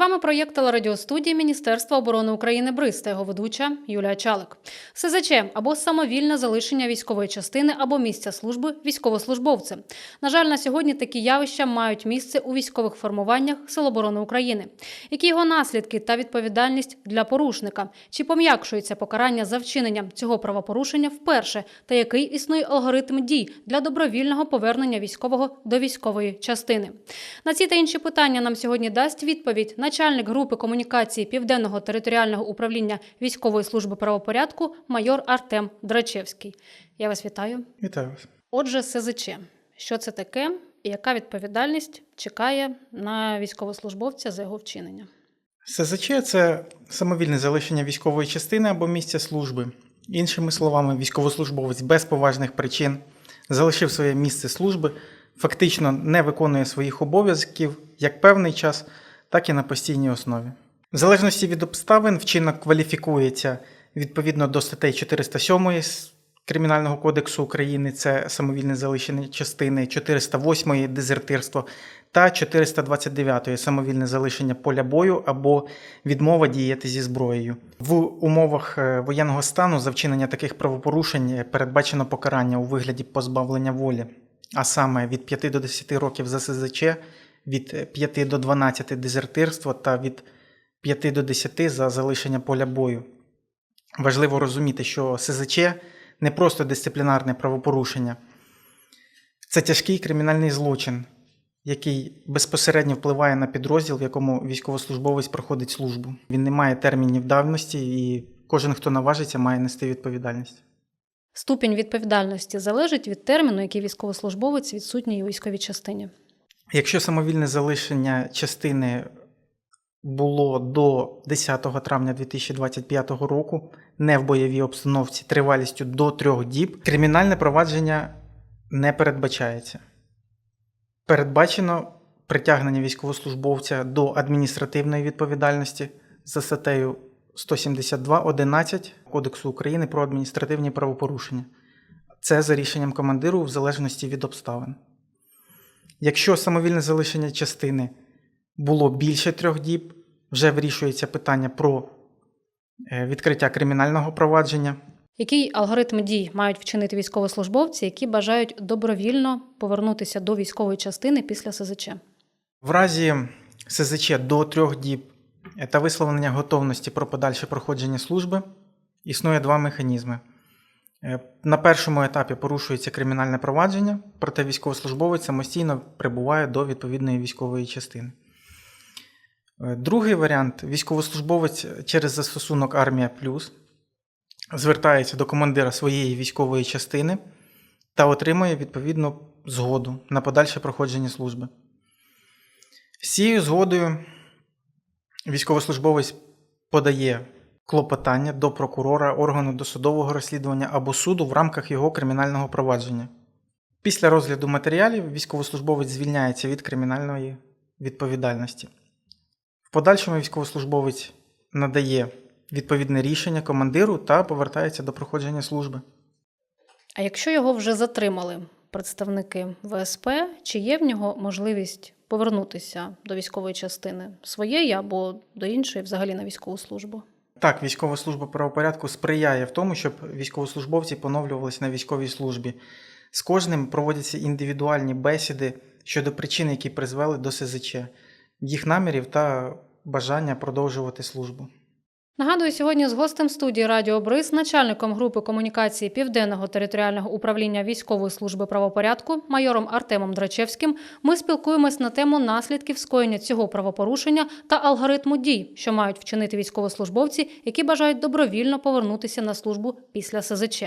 вами проєкт телерадіостудії Міністерства оборони України БРИЗ та його ведуча Юлія Чалик. СЗЧ або самовільне залишення військової частини або місця служби військовослужбовцем. На жаль, на сьогодні такі явища мають місце у військових формуваннях Сил оборони України. Які його наслідки та відповідальність для порушника? Чи пом'якшується покарання за вчинення цього правопорушення вперше? Та який існує алгоритм дій для добровільного повернення військового до військової частини? На ці та інші питання нам сьогодні дасть відповідь начальник групи комунікації Південного територіального управління військової служби правопорядку майор Артем Драчевський. Я вас вітаю. Вітаю вас. Отже, СЗЧ. Що це таке і яка відповідальність чекає на військовослужбовця за його вчинення? СЗЧ це самовільне залишення військової частини або місця служби. Іншими словами, військовослужбовець без поважних причин залишив своє місце служби, фактично не виконує своїх обов'язків як певний час, так і на постійній основі. В залежності від обставин вчинок кваліфікується відповідно до статей 407 с- Кримінального кодексу України, це самовільне залишення частини, 408 дезертирство та 429 самовільне залишення поля бою або відмова діяти зі зброєю. В умовах е, воєнного стану за вчинення таких правопорушень е, передбачено покарання у вигляді позбавлення волі, а саме від 5 до 10 років за СЗЧ, від 5 до 12 дезертирство та від 5 до 10 за залишення поля бою. Важливо розуміти, що СЗЧ не просто дисциплінарне правопорушення, це тяжкий кримінальний злочин, який безпосередньо впливає на підрозділ, в якому військовослужбовець проходить службу. Він не має термінів давності, і кожен, хто наважиться, має нести відповідальність. Ступінь відповідальності залежить від терміну, який військовослужбовець відсутній у військовій частині. Якщо самовільне залишення частини було до 10 травня 2025 року, не в бойовій обстановці тривалістю до трьох діб, кримінальне провадження не передбачається. Передбачено притягнення військовослужбовця до адміністративної відповідальності за статтею 172.11 Кодексу України про адміністративні правопорушення. Це за рішенням командиру в залежності від обставин. Якщо самовільне залишення частини було більше трьох діб, вже вирішується питання про е, відкриття кримінального провадження. Який алгоритм дій мають вчинити військовослужбовці, які бажають добровільно повернутися до військової частини після СЗЧ? В разі СЗЧ до трьох діб е, та висловлення готовності про подальше проходження служби існує два механізми. Е, На першому етапі порушується кримінальне провадження, проте військовослужбовець самостійно прибуває до відповідної військової частини. Е, Другий варіант військовослужбовець через застосунок Армія Плюс звертається до командира своєї військової частини та отримує відповідну згоду на подальше проходження служби. З цією згодою військовослужбовець подає клопотання до прокурора органу досудового розслідування або суду в рамках його кримінального провадження. Після розгляду матеріалів військовослужбовець звільняється від кримінальної відповідальності. В подальшому військовослужбовець надає відповідне рішення командиру та повертається до проходження служби. А якщо його вже затримали представники ВСП, чи є в нього можливість повернутися до військової частини своєї або до іншої, взагалі на військову службу? Так, військова служба правопорядку сприяє в тому, щоб військовослужбовці поновлювалися на військовій службі. З кожним проводяться індивідуальні бесіди щодо причин, які призвели до СЗЧ, їх намірів та бажання продовжувати службу. Нагадую, сьогодні з гостем студії Радіо Бриз, начальником групи комунікації Південного територіального управління військової служби правопорядку, майором Артемом Драчевським, ми спілкуємось на тему наслідків скоєння цього правопорушення та алгоритму дій, що мають вчинити військовослужбовці, які бажають добровільно повернутися на службу після СЗЧ.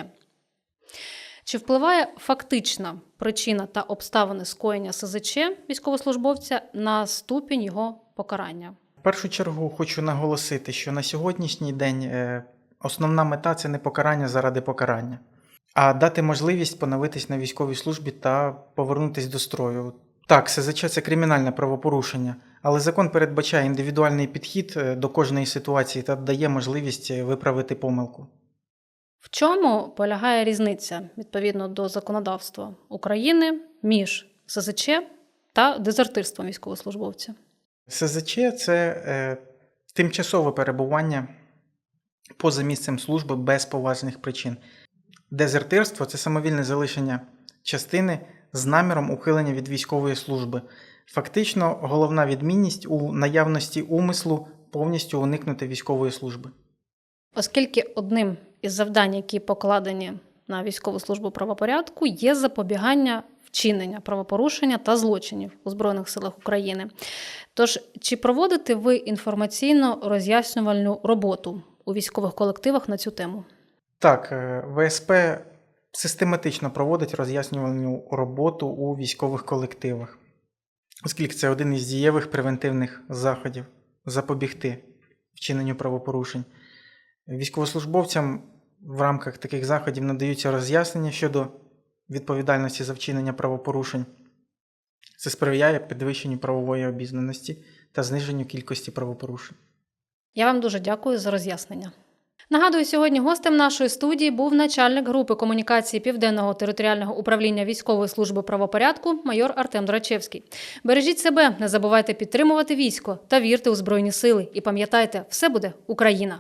Чи впливає фактична причина та обставини скоєння СЗЧ військовослужбовця на ступінь його покарання? Першу чергу хочу наголосити, що на сьогоднішній день е, основна мета це не покарання заради покарання, а дати можливість поновитись на військовій службі та повернутись до строю. Так, СЗЧ це кримінальне правопорушення, але закон передбачає індивідуальний підхід е, до кожної ситуації та дає можливість е, виправити помилку. В чому полягає різниця відповідно до законодавства України між СЗЧ та дезертирством військовослужбовця? СЗЧ це е, тимчасове перебування поза місцем служби без поважних причин. Дезертирство це самовільне залишення частини з наміром ухилення від військової служби. Фактично, головна відмінність у наявності умислу повністю уникнути військової служби. Оскільки одним із завдань, які покладені на військову службу правопорядку, є запобігання вчинення правопорушення та злочинів у Збройних силах України. Тож, чи проводите ви інформаційно роз'яснювальну роботу у військових колективах на цю тему? Так, е, ВСП систематично проводить роз'яснювальну роботу у військових колективах, оскільки це один із дієвих превентивних заходів запобігти вчиненню правопорушень. Військовослужбовцям в рамках таких заходів надаються роз'яснення щодо відповідальності за вчинення правопорушень. Це сприяє підвищенню правової обізнаності та зниженню кількості правопорушень. Я вам дуже дякую за роз'яснення. Нагадую, сьогодні гостем нашої студії був начальник групи комунікації Південного територіального управління військової служби правопорядку майор Артем Драчевський. Бережіть себе, не забувайте підтримувати військо та вірте у збройні сили. І пам'ятайте, все буде Україна.